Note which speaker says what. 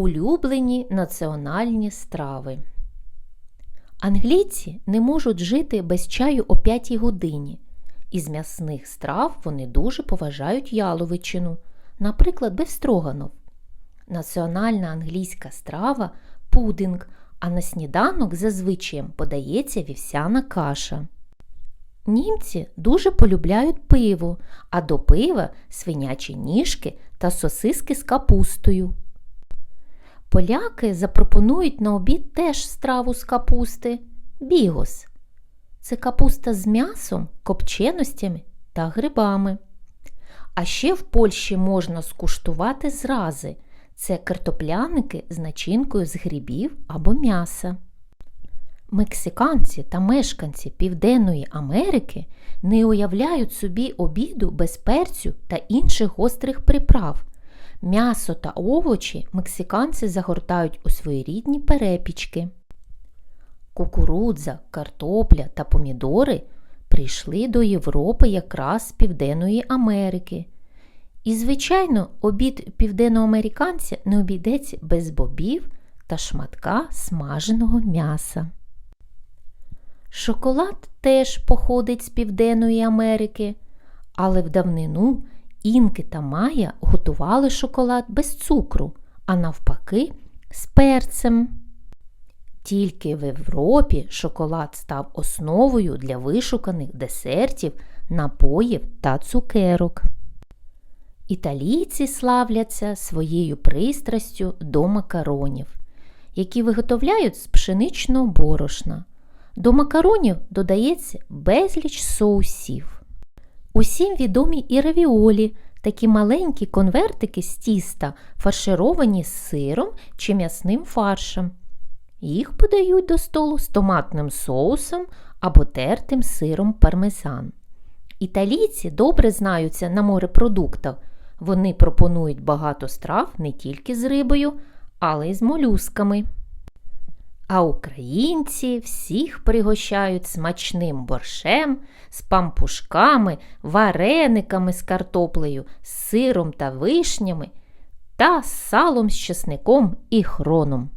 Speaker 1: Улюблені національні страви. Англійці не можуть жити без чаю о 5 годині. Із м'ясних страв вони дуже поважають яловичину, наприклад, бефстроганов. Національна англійська страва пудинг, а на сніданок зазвичай подається вівсяна каша. Німці дуже полюбляють пиво, а до пива свинячі ніжки та сосиски з капустою. Поляки запропонують на обід теж страву з капусти бігос. Це капуста з м'ясом, копченостями та грибами. А ще в Польщі можна скуштувати зрази. Це картопляники з начинкою з грибів або м'яса. Мексиканці та мешканці Південної Америки не уявляють собі обіду без перцю та інших гострих приправ. М'ясо та овочі мексиканці загортають у своєрідні перепічки. Кукурудза, картопля та помідори прийшли до Європи якраз з Південної Америки. І, звичайно, обід південноамериканця не обійдеться без бобів та шматка смаженого м'яса. Шоколад теж походить з Південної Америки, але в давнину інки та майя готували шоколад без цукру, а навпаки, з перцем. Тільки в Європі шоколад став основою для вишуканих десертів, напоїв та цукерок. Італійці славляться своєю пристрастю до макаронів, які виготовляють з пшеничного борошна. До макаронів додається безліч соусів. Усім відомі і равіолі, такі маленькі конвертики з тіста, фаршировані з сиром чи м'ясним фаршем. Їх подають до столу з томатним соусом або тертим сиром пармезан. Італійці добре знаються на морепродуктах. Вони пропонують багато страв не тільки з рибою, але й з молюсками. А українці всіх пригощають смачним борщем, з пампушками, варениками з картоплею, з сиром та вишнями та салом з чесником і хроном.